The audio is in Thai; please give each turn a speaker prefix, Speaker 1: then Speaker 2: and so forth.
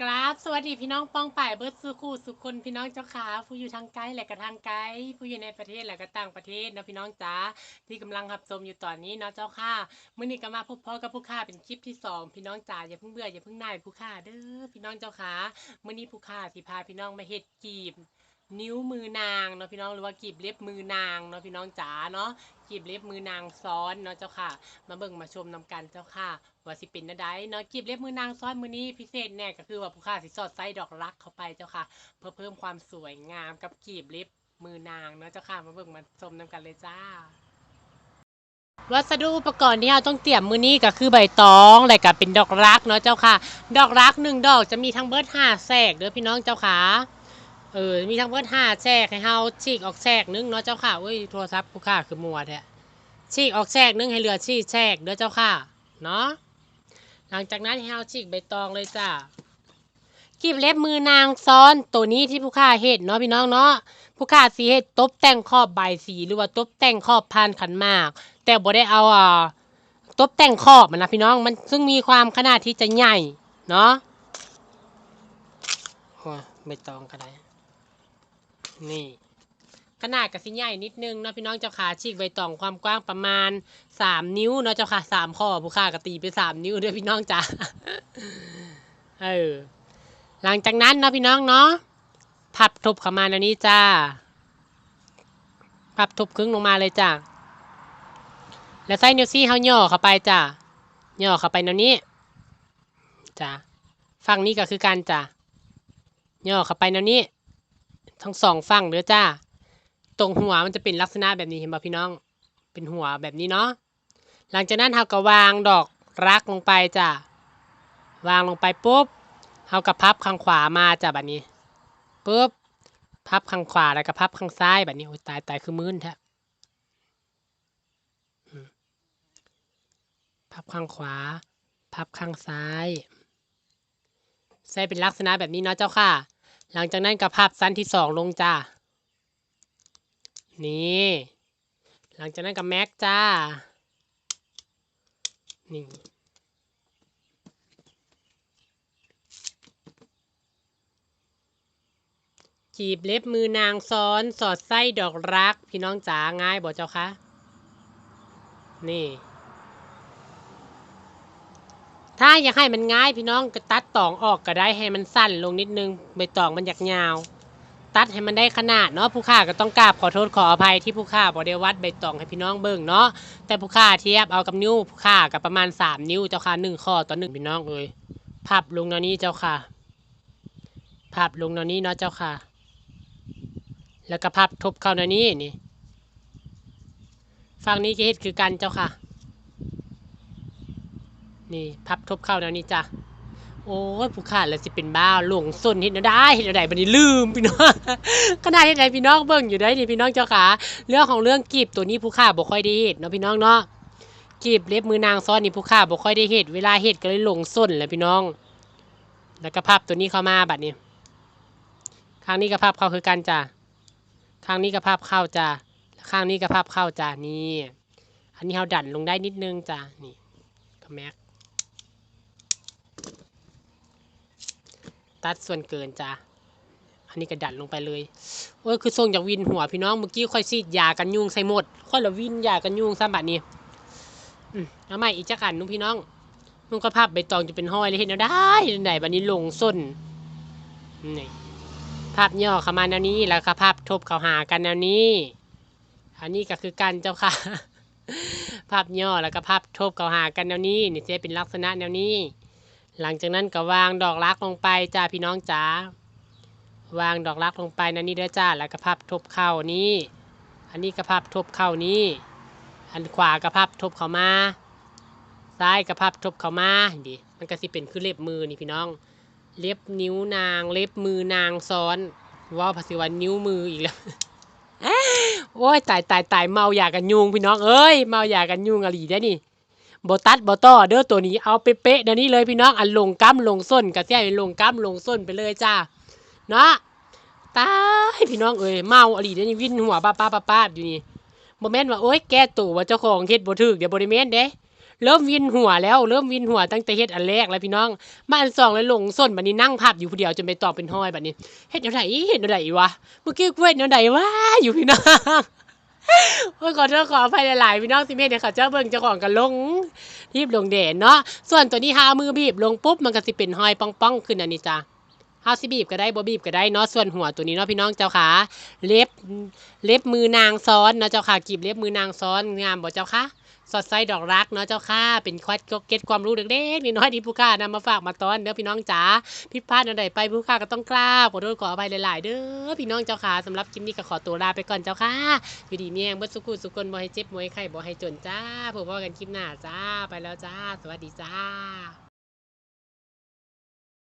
Speaker 1: กราบสวัสดีพี่น้องป้องป่ายเบิร์ดสุขูสุขคนพี่น้องเจ้าขาผู้อยู่ทางไกลและก็ทางไกลผู้อยู่ในประเทศและก็ต่างประเทศเนาะพี่น้องจ๋าที่กำลังรับชมอยู่ตอนนี้เนาะเจ้าค่ะมื้อนี้ก็มาพบพ่อกับผู้ค่าเป็นคลิปที่สองพี่น้องจ๋าอย่าเพิ่งเบื่ออย่าเพิ่งน่ายผู้ค่าเด้อพี่น้องเจ้าขามื้อนี้ผู้ค่าสิพาพี่น้องมาเฮ็ดกีบ นิ้วมือนางเนาะพี่น้องหรือว่ากีบเล็บมือนางเนาะพี่น้องจ๋าเนาะกีบเล็บมือนางซ้อนเนาะเจ้าค่ะ มาเบิ่งมาชมนำกันเจ้าค่ะ ว่าสิเป็นได้เนาะกีบเล็บมือนางซ้อนมือนี้พิเศษแน่ก็คือว่าผู้ค่าสิสอดไส้ดอกรักเข้าไปเจ้าค่ะ เพื่อเพิ่มความสวยงามกับกีบเล็บมือนางเนาะเจ้าค่ะมาเบิ่งมาชมนำกันเลยจ้า วัสดุอุปกรณ์ที่เราต้องเตรียมมือนี้ก็คือใบตองและก็เป็นดอกรักเนาะเจ้าค่ะ ดอกรักหนึ่งดอกจะมีทั้งเบิร์ดห้าแทรกเด้อพี่น้องเจ้าค่ะเออ มีทั้งเบิร์ดห้าแทรกให้เฮาฉีกออกแทรกนึงเนาะเจ้าค่ะอุ้ยโทรศัพท์ผู้ค่าคือมัวแท้ฉีกออกแทรกนึงให้เหลือฉีกแทรกเด้อเจ้าค่ะ เนาะ หลังจากนั้นให้เฮาฉีกใบตองเลยจ้ากีบเล็บมือนางซ้อนตัวนี้ที่ผู้ค่าเฮ็ดเนาะพี่น้องเนาะผู้ค่าสีเฮ็ดตบแต่งขอบใบสีหรือว่าตบแต่งขอบพานขันมาก แต่บ่ได้เอาอ่าตบแต่งขอบมันนะพี่น้องมันซึ่งมีความขนาดที่จะใหญ่เนาะใบตองก็ได้นี่ ขนาดกับสิใหญ่นิดนึงเนาะพี่น้องเจ้าขาฉีกใบตองความกว้างประมาณสามนิ้วเนาะเจ้าค่ะสามข้อผู้ค่าก็ตีไปสามนิ้วด้วยพี่น้องจ้าเออหลังจากนั้นเนาะพี่น้องเนาะพับทบเข้ามาในนี้จ้าพับทบครึ่งลงมาเลยจ้าแล้วไส้นิ้วซี่เขาย่อเข้าไปจ้ะย่อเข้าไปแนนี้จ้ะฝั่งนี้ก็คือการจ้ะย่อเข้าไปแนนี้ ทั้งสองฝั่งเด้อจ้า รงหัวมันจะเป็นลักษณะแบบนี้เห็นป่ะพี่น้อง เป็นหัวแบบนี้เนาะ หลังจากนั้นเราก็วางดอกรักลงไปจ้ะ วางลงไปปุ๊บเราก็พับข้างขวามาจ้ะแบบนี้ปุ๊บ พับข้างขวาแล้วก็พับข้างซ้ายแบบนี้โอ้ยตายตายคือมืนแท้พับข้างขวา พับข้างซ้ายใส่เป็นลักษณะแบบนี้เนาะเจ้าค่ะ หลังจากนั้นก็พับสั้นที่สองลงจ้า นี่ หลังจากนั้นก็แม็กจ้า นี่จีบเล็บมือนางซ้อนสอดไส้ดอกรัก พี่น้องจ๋าง่ายบอกเจ้าคะ นี่ ถ้าอยากให้มันง่ายพี่น้องก็ตัดตองออกก็ได้ให้มันสั้นลงนิดนึงใบตองมันอยากยาว ตัดให้มันได้ขนาดเนาะผู้ค่าก็ต้องกราบขอโทษขออภัยที่ผู้ค่าบอได้วัดใบตองให้พี่น้องเบิ่งเนาะแต่ผู้ค่าเทียบเอากับนิ้วผู้ค่ากับประมาณสามนิ้วเจ้าค่ะหนึ่งข้อต่อหนึ่งพี่น้องเลยพับลงแนวนี้เจ้าค่ะพับลงแนวนี้เนาะเจ้าค่ะ แล้วก็พับทบเข้าแนวนี้นี่ฝั่งนี้ก็เฮ็ดคือกันเจ้าค่ะ นี่พับทบเข้าแนวนี้จ้ะ โอ้ยผู้ขาดแล้วสิเป็นบ้าหลงสนเห็นได้เห็นได้บัดนี้ลืมพี่น้องขนาดเห็นได้พี่น้องเบิ่งอยู่ได้นี่พี่น้องเจ้าขาเรื่องของเรื่องกีบตัวนี้ผู้ขาบ่ค่อยได้เห็ดเนาะพี่น้องเนาะกีบเล็บมือนางซ้อนนี่ผู้ขาบ่ค่อยได้เห็ดเวลาเห็ดก็เลยหลงส้นแหละพี่น้อง แล้วก็พับตัวนี้เข้ามาบัดนี้ข้างนี้ก็พับเข้าคือกันจ้ะข้างนี้ก็พับเข้าจ้ะข้างนี้ก็พับเข้าจ้ะนี่อันนี้เราดันลงได้นิดนึงจ้ะนี่ก็แม็ก ตัดส่วนเกินจ้ะอันนี้ก็ดันลงไปเลยโอ้ยคือทรงจากวินหัวพี่น้องเมื่อกี้ค่อยซีดยากันยุงใส่หมด ค่อยละวินยากันยุงซ้ำบัดนี้เอาใหม่อีกจักอันนุ่งพี่น้องนุ่งก็พับใบตองจะเป็นห้อยเลยเห็นเอาได้ไหนบัดนี้ลงส้นนี่ภาพย่อเข้ามาแนวนี้แล้วก็ภาพทบเข้าหากันแนวนี้ อันนี้ก็คือกันเจ้าค่ะ ภาพย่อแล้วก็ภาพทบเข้าหากันแนวนี้ นี่จะเป็นลักษณะแนวนี้ หลังจากนั้นก็วางดอกรักลงไปจ้าพี่น้องจ๋าวางดอกรักลงไปนั่นนี่เด้อจ้าแล้วก็พับทบเข้านี้ อันนี้ก็พับทบเข้านี้ อันขวาก็พับทบเข้ามาซ้ายก็พับทบเข้ามาดิมันก็สิเป็นคือเล็บมือนี่พี่น้อง เล็บนิ้วนาง เล็บมือนางซ้อนว่าวภาษีวันนิ้วมืออีกแล้วโอ้ยตายตายตายเมาอยากกันยุงพี่น้องเอ้ยเมาอยากกันยุงอะไรได้นี่ บตัดบต่อเด้อตัวนี้เอาเป๊ะๆเดี๋ยวนี้เลยพี่น้องอันลงกั้มลงส้นกระเสียลงกั้มลงส้นไปเลยจ้าเนาะตายพี่น้องเอ้ยเมาอะไรเดี๋ยวนี้วิ่นหัวป้าป้าป้าป้าอยู่นี่โมเมนต์ว่าโอ๊ยแก้ตัวว่าเจ้าของเฮ็ดบ่ถูกเดี๋ยวบ่ได้แม่นเด้เริ่มวินหัวแล้วเริ่มวินหัวตั้งแต่เฮ็ดอันแรกแล้วพี่น้องมาอันสองแล้วลงส้นบัดนี้นั่งพับอยู่ผู้เดียวจนไปตอกเป็นห้อยบัดนี้เฮ็ดแนวไหนเฮ็ดแนวไหนวะเมื่อกี้กูเฮ็ดแนวไหนวะอยู่พี่น้อง โอ้ยขอโทษขออภัยหลายๆพี่น้องสิเมธเนี่ยค่ะเจ้าเบิ่งเจ้าของกันลงรีบลงเด่นเนาะส่วนตัวนี้หามือบีบลงปุ๊บมันก็สิเป็นห้อยป้องๆขึ้นอันนี้จ้ะ เฮาสิบีบก็ได้บ่บีบก็ได้เนาะส่วนหัวตัวนี้เนาะพี่น้องเจ้าขาเล็บเล็บมือนางซ้อนเนาะเจ้าค่ะกีบเล็บมือนางซ้อนงามบ่เจ้าค่ะสอดไส้ดอกรักเนาะเจ้าค่ะเป็นควดเก็ตความรู้เด็กๆน้อยๆที่ผู้ค่านำมาฝากมาตอนเด้อพี่น้องจ๋าผิดพลาดอันใดไปผู้ค่าก็ต้องกล้าขอโทษขออภัยหลายๆเด้อพี่น้องเจ้าค่ะสำหรับคลิปนี้ก็ขอตัวลาไปก่อนเจ้าค่ะอยู่ดีเมียงเบิดสุขุสุคนบ่ให้เจ็บบ่ให้ไข้บ่ให้จนจ้าพบกันคลิปหน้าจ้าไปแล้วจ้า สวัสดีจ้า